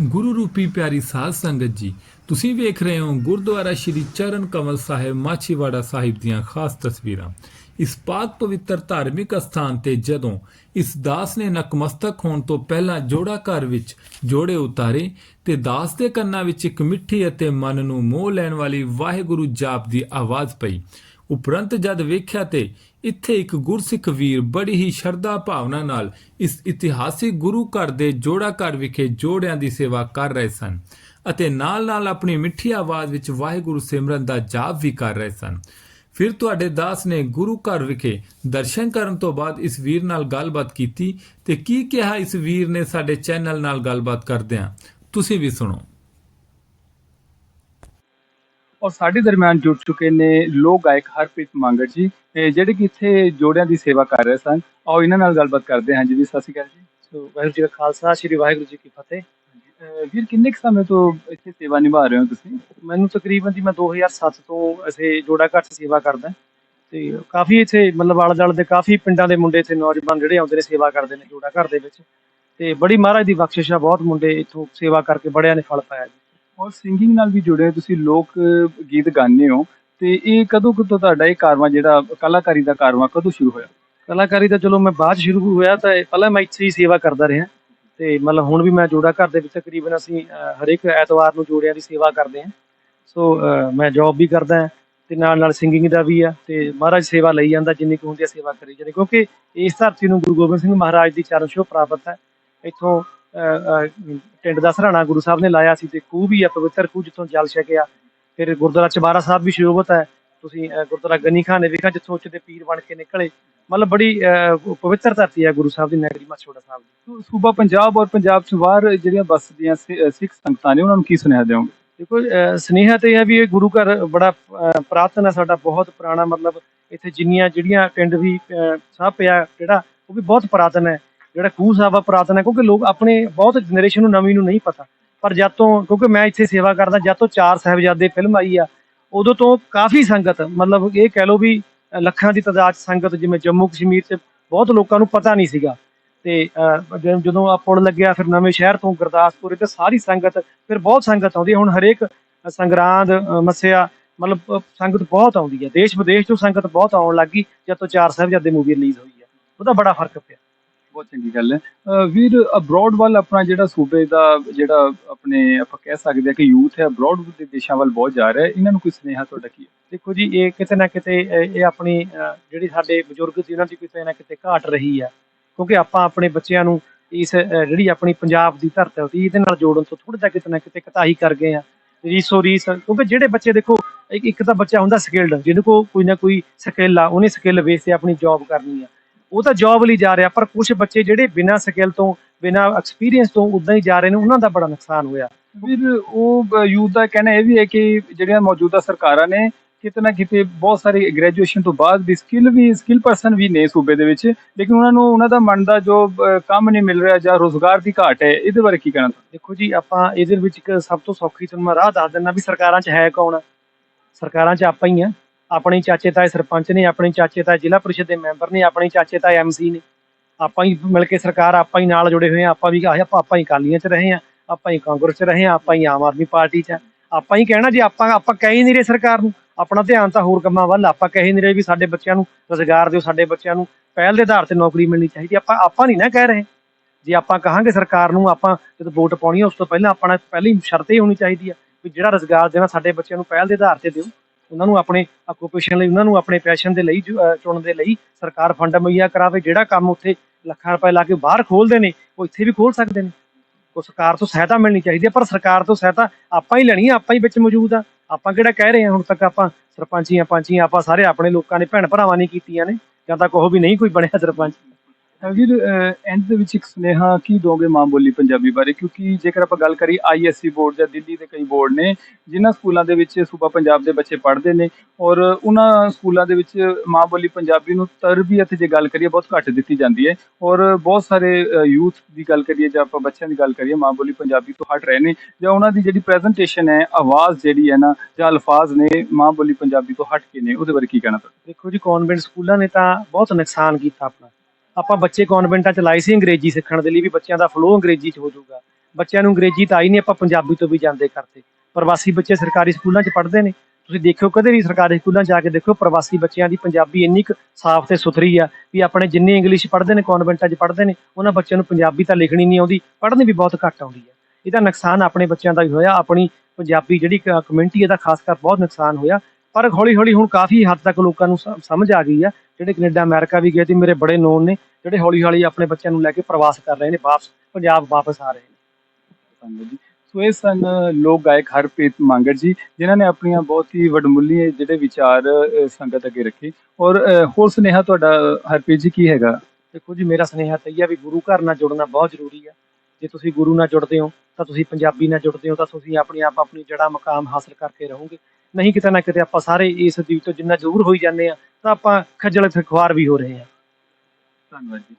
ਗੁਰੂ ਰੂਪੀ ਪਿਆਰੀ ਸਾਧ ਸੰਗਤ ਜੀ, ਤੁਸੀਂ ਵੇਖ ਰਹੇ ਹੋ ਗੁਰਦੁਆਰਾ ਸ਼੍ਰੀ ਚਰਨ ਕਮਲ ਸਾਹਿਬ ਮਾਛੀਵਾੜਾ ਸਾਹਿਬ ਦੀਆਂ ਖਾਸ ਤਸਵੀਰਾਂ। ਇਸ ਪਾਕ ਪਵਿੱਤਰ ਧਾਰਮਿਕ ਅਸਥਾਨ ਤੇ ਜਦੋਂ ਇਸ ਦਾਸ ਨੇ ਨਕਮਸਤਕ ਹੋਣ ਤੋਂ ਪਹਿਲਾਂ ਜੋੜਾ ਘਰ ਵਿੱਚ ਜੋੜੇ ਉਤਾਰੇ, ਤੇ ਦਾਸ ਦੇ ਕੰਨਾਂ ਵਿੱਚ ਇੱਕ ਮਿੱਠੀ ਅਤੇ ਮਨ ਨੂੰ ਮੋਹ ਲੈਣ ਵਾਲੀ ਵਾਹਿਗੁਰੂ ਜਾਪ ਦੀ ਆਵਾਜ਼ ਪਈ। ਉਪਰੰਤ ਜਦ ਵੇਖਿਆ ਤੇ ਇੱਥੇ ਇੱਕ ਗੁਰਸਿੱਖ ਵੀਰ ਬੜੀ ਹੀ ਸ਼ਰਧਾ ਭਾਵਨਾ ਨਾਲ ਇਸ ਇਤਿਹਾਸਿਕ ਗੁਰੂ ਘਰ ਦੇ ਜੋੜਾ ਘਰ ਵਿਖੇ ਜੋੜਿਆਂ ਦੀ ਸੇਵਾ ਕਰ ਰਹੇ ਸਨ ਅਤੇ ਨਾਲ-ਨਾਲ ਆਪਣੀ ਮਿੱਠੀ ਆਵਾਜ਼ ਵਿੱਚ ਵਾਹਿਗੁਰੂ ਸਿਮਰਨ ਦਾ ਜਾਪ ਵੀ ਕਰ ਰਹੇ ਸਨ। ਫਿਰ ਤੁਹਾਡੇ ਦਾਸ ਨੇ ਗੁਰੂ ਘਰ ਵਿਖੇ ਦਰਸ਼ਨ ਕਰਨ ਤੋਂ ਬਾਅਦ ਇਸ ਵੀਰ ਨਾਲ ਗੱਲਬਾਤ ਕੀਤੀ ਤੇ ਕੀ ਕਿਹਾ ਇਸ ਵੀਰ ਨੇ ਸਾਡੇ ਚੈਨਲ ਨਾਲ ਗੱਲਬਾਤ ਕਰਦਿਆਂ? ਤੁਸੀਂ ਵੀ ਸੁਣੋ। ਔਰ ਸਾਡੇ ਦਰਮਿਆਨ ਜੁੜ ਚੁੱਕੇ ਨੇ ਲੋਕ ਗਾਇਕ ਹਰਪ੍ਰੀਤ ਮੰਗੜ ਜੀ ਜਿਹੜੇ ਕਿ ਇੱਥੇ ਜੋੜਿਆਂ ਦੀ ਸੇਵਾ ਕਰ ਰਹੇ ਸਨ ਆਓ ਇਹਨਾਂ ਨਾਲ ਗੱਲਬਾਤ ਕਰਦੇ ਹਾਂ ਜੀ ਵੀ ਸਤਿ ਸ਼੍ਰੀ ਅਕਾਲ ਜੀ। ਸੋ ਵਾਹਿਗੁਰੂ ਜੀ ਕਾ ਖਾਲਸਾ ਸ੍ਰੀ ਵਾਹਿਗੁਰੂ ਜੀ ਕੀ ਫਤਿਹ। ਵੀਰ ਕਿੰਨੇ ਕੁ ਸਮੇਂ ਤੋਂ ਇੱਥੇ ਸੇਵਾ ਨਿਭਾ ਰਹੇ ਹੋ ਤੁਸੀਂ? ਮੈਨੂੰ ਤਕਰੀਬਨ ਜੀ ਮੈਂ 2007 ਤੋਂ ਅਸੀਂ ਜੋੜਾ ਘਰ 'ਚ ਸੇਵਾ ਕਰਦਾ ਤੇ ਕਾਫੀ ਇੱਥੇ ਮਤਲਬ ਆਲੇ ਦੁਆਲੇ ਦੇ ਕਾਫੀ ਪਿੰਡਾਂ ਦੇ ਮੁੰਡੇ ਇੱਥੇ ਨੌਜਵਾਨ ਜਿਹੜੇ ਆਉਂਦੇ ਨੇ ਸੇਵਾ ਕਰਦੇ ਨੇ ਜੋੜਾ ਘਰ ਦੇ ਵਿੱਚ। ਤੇ ਬੜੀ ਮਹਾਰਾਜ ਦੀ ਬਖਸ਼ਿਸ਼ ਆ ਬਹੁਤ ਮੁੰਡੇ ਇੱਥੋਂ ਸੇਵਾ ਕਰਕੇ ਬੜਿਆਂ ਨੇ ਫਲ ਪਾਇਆ ਜੀ। ਔਰ ਸਿੰਗਿੰਗ ਨਾਲ ਵੀ ਜੁੜੇ ਹੋ, ਤੁਸੀਂ ਲੋਕ ਗੀਤ ਗਾਉਂਦੇ ਹੋ, ਤੇ ਇਹ ਕਦੋਂ ਕਦੋਂ ਤੁਹਾਡਾ ਇਹ ਕਾਰਵਾ ਜਿਹੜਾ ਕਲਾਕਾਰੀ ਦਾ ਕਾਰਵਾ ਕਦੋਂ ਸ਼ੁਰੂ ਹੋਇਆ? ਕਲਾਕਾਰੀ ਤਾਂ ਚਲੋ ਮੈਂ ਬਾਅਦ 'ਚ ਸ਼ੁਰੂ ਹੋਇਆ ਤਾਂ ਪਹਿਲਾਂ ਮੈਂ ਇੱਥੇ ਹੀ ਸੇਵਾ ਕਰਦਾ ਰਿਹਾ। ਤੇ ਮਤਲਬ ਹੁਣ ਵੀ ਮੈਂ ਜੋੜਾ ਘਰ ਦੇ ਵਿੱਚ ਤਕਰੀਬਨ ਅਸੀਂ ਹਰੇਕ ਐਤਵਾਰ ਨੂੰ ਜੋੜਿਆਂ ਦੀ ਸੇਵਾ ਕਰਦੇ ਹਾਂ। ਸੋ ਮੈਂ ਜੌਬ ਵੀ ਕਰਦਾ ਹਾਂ ਤੇ ਨਾਲ ਨਾਲ ਸਿੰਗਿੰਗ ਦਾ ਵੀ ਆ ਤੇ ਮਹਾਰਾਜ ਸੇਵਾ ਲਈ ਜਾਂਦਾ, ਜਿੰਨੀ ਕੁ ਹੁੰਦੀ ਹੈ ਸੇਵਾ ਕਰੀ ਜਾਂਦੀ ਕਿਉਂਕਿ ਇਸ ਧਰਤੀ ਨੂੰ ਗੁਰੂ ਗੋਬਿੰਦ ਸਿੰਘ ਮਹਾਰਾਜ ਦੀ ਚਰਨ ਛੋਹ ਪ੍ਰਾਪਤ ਹੈ। ਇੱਥੋਂ ਟਿੰਡ ਦਾ ਸਰਾਣਾ ਗੁਰੂ ਸਾਹਿਬ ਨੇ ਲਾਇਆ ਸੀ ਤੇ ਖੂਹ ਵੀ ਆ ਪਵਿੱਤਰ ਖੂਹ ਜਿੱਥੋਂ ਜਲ ਛਕਿਆ। ਫਿਰ ਗੁਰਦੁਆਰਾ ਚਬਾਰਾ ਸਾਹਿਬ ਵੀ ਸ਼ੋਭਤ ਹੈ। ਤੁਸੀਂ ਗੁਰਦੁਆਰਾ ਗਨੀ ਖਾਨ ਨੇ ਵੇਖਿਆ ਜਿੱਥੋਂ ਉੱਚ ਦੇ ਪੀਰ ਬਣ ਕੇ ਨਿਕਲੇ। ਮਤਲਬ ਬੜੀ ਪਵਿੱਤਰ ਧਰਤੀ ਹੈ ਗੁਰੂ ਸਾਹਿਬ ਦੀ ਨਗਰੀ ਮਾਛੋੜਾ ਸਾਹਿਬ ਦੀ। ਸੂਬਾ ਪੰਜਾਬ ਔਰ ਪੰਜਾਬ ਚ ਬਾਹਰ ਜਿਹੜੀਆਂ ਬਸਦੀਆਂ ਸਿੱਖ ਸੰਗਤਾਂ ਨੇ ਉਹਨਾਂ ਨੂੰ ਕੀ ਸੁਨੇਹਾ ਦਿਓਗੇ? ਦੇਖੋ ਸੁਨੇਹਾ ਤੇ ਇਹ ਹੈ ਵੀ ਇਹ ਗੁਰੂ ਘਰ ਬੜਾ ਪੁਰਾਤਨ ਹੈ ਸਾਡਾ ਬਹੁਤ ਪੁਰਾਣਾ ਮਤਲਬ ਇੱਥੇ ਜਿੰਨੀਆਂ ਜਿਹੜੀਆਂ ਪਿੰਡ ਵੀ ਸਾਹਿਬ ਪਿਆ ਜਿਹੜਾ ਉਹ ਵੀ ਬਹੁਤ ਪੁਰਾਤਨ ਹੈ। ਜਿਹੜਾ ਖੂਹ ਸਾਹਿਬ ਆ ਪੁਰਾਤਨ ਹੈ ਕਿਉਂਕਿ ਲੋਕ ਆਪਣੇ ਬਹੁਤ ਜਨਰੇਸ਼ਨ ਨੂੰ ਨਵੀਂ ਨੂੰ ਨਹੀਂ ਪਤਾ। ਪਰ ਜਦ ਤੋਂ ਕਿਉਂਕਿ ਮੈਂ ਇੱਥੇ ਸੇਵਾ ਕਰਦਾ ਜਦ ਤੋਂ ਚਾਰ ਸਾਹਿਬਜ਼ਾਦੇ ਫਿਲਮ ਆਈ ਆ ਉਦੋਂ ਤੋਂ ਕਾਫੀ ਸੰਗਤ ਮਤਲਬ ਇਹ ਕਹਿ ਲਓ ਵੀ ਲੱਖਾਂ ਦੀ ਤਾਦਾਦ 'ਚ ਸੰਗਤ ਜਿਵੇਂ ਜੰਮੂ ਕਸ਼ਮੀਰ 'ਚ ਬਹੁਤ ਲੋਕਾਂ ਨੂੰ ਪਤਾ ਨਹੀਂ ਸੀਗਾ। ਤੇ ਜਦੋਂ- ਆ ਪੁਲ ਲੱਗਿਆ ਫਿਰ ਨਵੇਂ ਸ਼ਹਿਰ ਤੋਂ ਗੁਰਦਾਸਪੁਰ ਤੇ ਸਾਰੀ ਸੰਗਤ ਫਿਰ ਬਹੁਤ ਸੰਗਤ ਆਉਂਦੀ ਹੈ। ਹੁਣ ਹਰੇਕ ਸੰਗਰਾਂਦ ਅ, ਮੱਸਿਆ ਮਤਲਬ ਸੰਗਤ ਬਹੁਤ ਆਉਂਦੀ ਹੈ। ਦੇਸ਼ ਵਿਦੇਸ਼ ਤੋਂ ਸੰਗਤ ਬਹੁਤ ਆਉਣ ਲੱਗੀ ਜਦ ਤੋਂ ਚਾਰ ਸਾਹਿਬਜ਼ਾਦੇ ਮੂਵੀ ਰਿਲੀਜ਼ ਹੋਈ ਹੈ। ਉਹਦਾ ਬੜਾ ਫ਼ਰਕ ਪਿਆ। ਬਹੁਤ ਚੰਗੀ ਗੱਲ ਹੈ। ਅਹ ਵੀਰ ਅਬਰੋਡ ਵੱਲ ਆਪਣਾ ਜਿਹੜਾ ਸੂਬੇ ਦਾ ਜਿਹੜਾ ਆਪਣੇ ਆਪਾਂ ਕਹਿ ਸਕਦੇ ਹਾਂ ਕਿ ਯੂਥ ਹੈ ਅਬਰੋਡ ਦੇ ਦੇਸ਼ਾਂ ਵੱਲ ਬਹੁਤ ਜਾ ਰਿਹਾ ਇਹਨਾਂ ਨੂੰ ਕੋਈ ਸੁਨੇਹਾ ਤੁਹਾਡਾ ਕੀ ਹੈ? ਦੇਖੋ ਜੀ, ਇਹ ਕਿਤੇ ਨਾ ਕਿਤੇ, ਇਹ ਆਪਣੀ ਜਿਹੜੀ ਸਾਡੇ ਬਜ਼ੁਰਗ ਸੀ, ਉਹਨਾਂ ਦੀ ਕਿਤੇ ਨਾ ਕਿਤੇ ਘਾਟ ਰਹੀ ਆ ਕਿਉਂਕਿ ਆਪਾਂ ਆਪਣੇ ਬੱਚਿਆਂ ਨੂੰ ਇਸ ਜਿਹੜੀ ਆਪਣੀ ਪੰਜਾਬ ਦੀ ਧਰਤੀ ਇਹਦੇ ਨਾਲ ਜੋੜਨ ਤੋਂ ਥੋੜਾ ਜਿਹਾ ਕਿਤੇ ਨਾ ਕਿਤੇ ਕਤਾਹੀ ਕਰ ਗਏ ਆ ਰੀਸੋ ਰੀਸ, ਕਿਉਂਕਿ ਜਿਹੜੇ ਬੱਚੇ ਦੇਖੋ, ਇੱਕ ਤਾਂ ਬੱਚਾ ਹੁੰਦਾ ਸਕਿਲਡ ਜਿਹਨੂੰ ਕੋਈ ਨਾ ਕੋਈ ਸਕਿੱਲ ਆ, ਉਹਨੇ ਸਕਿੱਲ ਬੇਸ ਤੇ ਆਪਣੀ ਜੌਬ ਕਰਨੀ ਆ। ਉਹ ਤਾਂ ਜੌਬ ਲਈ ਜਾ ਰਿਹਾ, ਪਰ ਕੁਝ ਬੱਚੇ ਜਿਹੜੇ ਬਿਨਾਂ ਸਕਿੱਲ ਤੋਂ, ਬਿਨਾਂ ਐਕਸਪੀਰੀਅੰਸ ਤੋਂ ਉਦਾਂ ਹੀ ਜਾ ਰਹੇ ਨੇ, ਉਹਨਾਂ ਦਾ ਬੜਾ ਨੁਕਸਾਨ ਹੋਇਆ। ਫਿਰ ਉਹ ਯੂਥ ਦਾ ਕਹਿਣਾ ਇਹ ਵੀ ਹੈ ਕਿ ਜਿਹੜੀਆਂ ਮੌਜੂਦਾ ਸਰਕਾਰਾਂ ਨੇ, ਕਿਤੇ ਨਾ ਕਿਤੇ ਬਹੁਤ ਸਾਰੇ ਗ੍ਰੈਜੂਏਸ਼ਨ ਤੋਂ ਬਾਅਦ ਵੀ ਸਕਿੱਲ ਵੀ ਸਕਿੱਲ ਪਰਸਨ ਵੀ ਨੇ ਸੂਬੇ ਦੇ ਵਿੱਚ, ਲੇਕਿਨ ਉਹਨਾਂ ਨੂੰ, ਉਹਨਾਂ ਦਾ ਮਨ ਦਾ ਜੋ ਕੰਮ ਨਹੀਂ ਮਿਲ ਰਿਹਾ ਜਾਂ ਰੋਜ਼ਗਾਰ ਦੀ ਘਾਟ ਹੈ, ਇਹਦੇ ਬਾਰੇ ਕੀ ਕਹਿਣਾ ਦੇਖੋ ਜੀ, ਆਪਾਂ ਇਹਦੇ ਵਿੱਚ ਇੱਕ ਸਭ ਤੋਂ ਸੌਖੀ ਤੁਹਾਨੂੰ ਮੈਂ ਰਾਹ ਦੱਸ ਦਿੰਦਾ ਵੀ ਸਰਕਾਰਾਂ 'ਚ ਹੈ ਕੌਣ? ਸਰਕਾਰਾਂ 'ਚ ਆਪਾਂ ਹੀ ਆ। ਆਪਣੇ ਚਾਚੇ ਤਾਏ ਸਰਪੰਚ ਨੇ, ਆਪਣੇ ਚਾਚੇ ਤਾਏ ਜ਼ਿਲ੍ਹਾ ਪਰਿਸ਼ਦ ਦੇ ਮੈਂਬਰ ਨੇ, ਆਪਣੇ ਚਾਚੇ ਤਾਏ ਐਮਸੀ ਨੇ। ਆਪਾਂ ਹੀ ਮਿਲ ਕੇ ਸਰਕਾਰ, ਆਪਾਂ ਹੀ ਨਾਲ ਜੁੜੇ ਹੋਏ ਆ ਆਪਾਂ ਵੀ ਆਪਾਂ ਆਪਾਂ ਹੀ ਕਾਲੀਆਂ 'ਚ ਰਹੇ ਆ ਆਪਾਂ ਹੀ ਕਾਂਗਰਸ 'ਚ ਰਹੇ ਆ ਆਪਾਂ ਹੀ ਆਮ ਆਦਮੀ ਪਾਰਟੀ 'ਚ ਆਪਾਂ ਹੀ ਕਹਿਣਾ ਜੇ ਆਪਾਂ ਆਪਾਂ ਕਹਿ ਹੀ ਨਹੀਂ ਰਹੇ ਸਰਕਾਰ ਨੂੰ। ਆਪਣਾ ਧਿਆਨ ਤਾਂ ਹੋਰ ਕੰਮਾਂ ਵੱਲ, ਆਪਾਂ ਕਹਿ ਹੀ ਨਹੀਂ ਰਹੇ ਵੀ ਸਾਡੇ ਬੱਚਿਆਂ ਨੂੰ ਰੋਜ਼ਗਾਰ ਦਿਓ, ਸਾਡੇ ਬੱਚਿਆਂ ਨੂੰ ਪਹਿਲ ਦੇ ਆਧਾਰ ਤੇ ਨੌਕਰੀ ਮਿਲਣੀ ਚਾਹੀਦੀ। ਆਪਾਂ ਆਪਾਂ ਨਹੀਂ ਨਾ ਕਹਿ ਰਹੇ। ਜੇ ਆਪਾਂ ਕਹਾਂਗੇ ਸਰਕਾਰ ਨੂੰ, ਆਪਾਂ ਜਦੋਂ ਵੋਟ ਪਾਉਣੀ ਹੈ ਉਸ ਤੋਂ ਪਹਿਲਾਂ ਆਪਣਾ ਪਹਿਲੀ ਸ਼ਰਤ ਇਹ ਹੋਣੀ ਚਾਹੀਦੀ ਆ ਵੀ ਜਿਹੜਾ ਰੋਜ਼ਗਾਰ ਦੇਣਾ ਸਾਡੇ ਬੱਚਿਆਂ ਨੂੰ ਪਹਿਲ ਦੇ ਆਧਾਰ ਤੇ ਦਿਓ। ਉਹਨਾਂ ਨੂੰ ਆਪਣੇ ਆਕੂਪੇਸ਼ਨ ਲਈ, ਉਹਨਾਂ ਨੂੰ ਆਪਣੇ ਪੈਸ਼ਨ ਦੇ ਲਈ ਚੁਣਨ ਦੇ ਲਈ ਸਰਕਾਰ ਫੰਡ ਮੁਹੱਈਆ ਕਰਾਵੇ, ਜਿਹੜਾ ਕੰਮ ਉੱਥੇ ਲੱਖਾਂ ਰੁਪਏ ਲਾ ਕੇ ਬਾਹਰ ਖੋਲਦੇ ਨੇ, ਉਹ ਇੱਥੇ ਵੀ ਖੋਲ ਸਕਦੇ ਨੇ। ਉਹ ਸਰਕਾਰ ਤੋਂ ਸਹਾਇਤਾ ਮਿਲਣੀ ਚਾਹੀਦੀ ਹੈ, ਪਰ ਸਰਕਾਰ ਤੋਂ ਸਹਾਇਤਾ ਆਪਾਂ ਹੀ ਲੈਣੀ ਹੈ ਆਪਾਂ ਹੀ ਵਿੱਚ ਮੌਜੂਦ ਆ। ਆਪਾਂ ਕਿਹੜਾ ਕਹਿ ਰਹੇ ਹਾਂ ਹੁਣ ਤੱਕ ਆਪਾਂ ਸਰਪੰਚੀਆਂ, ਪੰਚੀਆਂ, ਆਪਾਂ ਸਾਰੇ ਆਪਣੇ ਲੋਕਾਂ ਨੇ, ਭੈਣ ਭਰਾਵਾਂ ਨੇ ਕੀਤੀਆਂ ਨੇ, ਜਾਂ ਤਾਂ ਕਹੋ ਵੀ ਨਹੀਂ, ਕੋਈ ਬਣਿਆ ਸਰਪੰਚ। ਵੀਰ ਐਂਡ ਦੇ ਵਿੱਚ ਇੱਕ ਸੁਨੇਹਾ ਕੀ ਦੋਗੇ ਮਾਂ ਬੋਲੀ ਪੰਜਾਬੀ ਬਾਰੇ? ਕਿਉਂਕਿ ਜੇਕਰ ਆਪਾਂ ਗੱਲ ਕਰੀ ਆਈਐਸਸੀ ਬੋਰਡ ਜਾਂ ਦਿੱਲੀ ਦੇ ਕਈ ਬੋਰਡ ਨੇ, ਜਿਨ੍ਹਾਂ ਸਕੂਲਾਂ ਦੇ ਵਿੱਚ ਸੂਬਾ ਪੰਜਾਬ ਦੇ ਬੱਚੇ ਪੜ੍ਹਦੇ ਨੇ ਔਰ ਉਹਨਾਂ ਸਕੂਲਾਂ ਦੇ ਵਿੱਚ ਮਾਂ ਬੋਲੀ ਪੰਜਾਬੀ ਨੂੰ ਤਰਬੀਅਤ ਜੇ ਗੱਲ ਕਰੀਏ, ਬਹੁਤ ਘੱਟ ਦਿੱਤੀ ਜਾਂਦੀ ਹੈ ਔਰ ਬਹੁਤ ਸਾਰੇ ਯੂਥ ਦੀ ਗੱਲ ਕਰੀਏ ਜਾਂ ਆਪਾਂ ਬੱਚਿਆਂ ਦੀ ਗੱਲ ਕਰੀਏ, ਮਾਂ ਬੋਲੀ ਪੰਜਾਬੀ ਤੋਂ ਹਟ ਰਹੇ ਨੇ ਜਾਂ ਉਹਨਾਂ ਦੀ ਜਿਹੜੀ ਪ੍ਰੈਜੈਂਟੇਸ਼ਨ ਹੈ, ਆਵਾਜ਼ ਜਿਹੜੀ ਹੈ ਨਾ ਜਾਂ ਅਲਫਾਜ਼ ਨੇ ਮਾਂ ਬੋਲੀ ਪੰਜਾਬੀ ਤੋਂ ਹਟ ਕੇ ਨੇ, ਉਹਦੇ ਬਾਰੇ ਕੀ ਕਹਿਣਾ ਤੁਹਾਡਾ ਦੇਖੋ ਜੀ ਕਨਵੈਂਟ ਸਕੂਲਾਂ ਨੇ ਤਾਂ ਬਹੁਤ ਨੁਕਸਾਨ ਕੀਤਾ ਆਪਣਾ। ਆਪਾਂ ਬੱਚੇ ਕਨਵੈਂਟਾਂ ਚ ਲਾਏ ਸੀ ਅੰਗਰੇਜ਼ੀ ਸਿੱਖਣ ਦੇ ਲਈ ਵੀ ਬੱਚਿਆਂ ਦਾ ਫਲੋ ਅੰਗਰੇਜ਼ੀ ਚ ਹੋ ਜਾਊਗਾ। ਬੱਚਿਆਂ ਨੂੰ ਅੰਗਰੇਜ਼ੀ ਤਾਂ ਆਈ ਨਹੀਂ, ਆਪਾਂ ਪੰਜਾਬੀ ਤੋਂ ਵੀ ਜਾਂਦੇ ਕਰਦੇ। ਪ੍ਰਵਾਸੀ ਬੱਚੇ ਸਰਕਾਰੀ ਸਕੂਲਾਂ 'ਚ ਪੜ੍ਹਦੇ ਨੇ। ਤੁਸੀਂ ਦੇਖਿਓ ਕਦੇ ਵੀ ਸਰਕਾਰੀ ਸਕੂਲਾਂ 'ਚ ਜਾ ਕੇ ਦੇਖਿਓ, ਪ੍ਰਵਾਸੀ ਬੱਚਿਆਂ ਦੀ ਪੰਜਾਬੀ ਇੰਨੀ ਕੁ ਸਾਫ਼ ਤੇ ਸੁਥਰੀ ਆ ਵੀ ਆਪਣੇ ਜਿੰਨੇ ਇੰਗਲਿਸ਼ ਪੜ੍ਹਦੇ ਨੇ ਕਨਵੈਂਟਾਂ 'ਚ ਪੜ੍ਹਦੇ ਨੇ, ਉਹਨਾਂ ਬੱਚਿਆਂ ਨੂੰ ਪੰਜਾਬੀ ਤਾਂ ਲਿਖਣੀ ਨਹੀਂ ਆਉਂਦੀ, ਪੜ੍ਹਨੀ ਵੀ ਬਹੁਤ ਘੱਟ ਆਉਂਦੀ ਆ। ਇਹਦਾ ਨੁਕਸਾਨ ਆਪਣੇ ਬੱਚਿਆਂ ਦਾ ਵੀ ਹੋਇਆ, ਆਪਣੀ ਪੰਜਾਬੀ ਜਿਹੜੀ ਕਮਿਊਨਿਟੀ ਇਹਦਾ ਖਾਸ ਕਰ ਬਹੁਤ ਨੁਕਸਾਨ ਹੋਇਆ। ਪਰ ਹੌਲੀ ਹੌਲੀ ਹੁਣ ਕਾਫੀ ਹੱਦ ਤੱਕ ਲੋਕਾਂ ਨੂੰ ਸਮ- ਸਮਝ ਆ ਗਈ ਆ ਜਿਹੜੇ ਕੈਨੇਡਾ ਅਮਰੀਕਾ ਵੀ ਗਏ ਤੇ ਮੇਰੇ ਬੜੇ ਨੋਨ ਨੇ ਜਿਹੜੇ ਹੌਲੀ ਹੌਲੀ ਆਪਣੇ ਬੱਚਿਆਂ ਨੂੰ ਲੈ ਕੇ ਪ੍ਰਵਾਸ ਕਰ ਰਹੇ ਨੇ ਵਾਪਸ ਪੰਜਾਬ ਵਾਪਸ ਆ ਰਹੇ ਨੇ। ਧੰਨਵਾਦ ਜੀ। ਸੋ ਇਹ ਸਨ ਲੋਕ ਗਾਇਕ ਹਰਪ੍ਰੀਤ ਮੰਗੜ ਜੀ ਜਿਨ੍ਹਾਂ ਨੇ ਆਪਣੀਆਂ ਬਹੁਤ ਹੀ ਵਡਮੁੱਲੀ ਜਿਹੜੇ ਵਿਚਾਰ ਅ, ਸੰਗਤ ਅੱਗੇ ਰੱਖੇ। ਔਰ ਅ, ਹੋਰ ਸੁਨੇਹਾ ਤੁਹਾਡਾ ਹਰਪ੍ਰੀਤ ਜੀ ਕੀ ਹੈਗਾ? ਦੇਖੋ ਜੀ ਮੇਰਾ ਸੁਨੇਹਾ ਤਾਂ ਇਹ ਆ ਵੀ ਗੁਰੂ ਘਰ ਨਾਲ ਜੁੜਨਾ ਬਹੁਤ ਜ਼ਰੂਰੀ ਆ। ਜੇ ਤੁਸੀਂ ਗੁਰੂ ਨਾਲ ਜੁੜਦੇ ਹੋ ਤਾਂ ਤੁਸੀਂ ਪੰਜਾਬੀ ਨਾਲ ਜੁੜਦੇ ਹੋ ਤਾਂ ਤੁਸੀਂ ਆਪਣੇ ਆਪ ਆਪਣੀ ਜੜਾ ਮਕਾਮ ਹਾਸਲ ਕਰਕੇ ਰਹੋਗੇ। ਨਹੀਂ ਕਿਤੇ ਨਾ ਕਿਤੇ ਆਪਾਂ ਸਾਰੇ ਇਸ ਜੀਵ ਤੋਂ ਜਿੰਨਾ ਜ਼ਰੂਰ ਹੋਈ ਜਾਂਦੇ ਆ ਤਾਂ ਆਪਾਂ ਖੱਜਲ ਖੁਆਰ ਵੀ ਹੋ ਰਹੇ ਆ ਧੰਨਵਾਦ ਜੀ।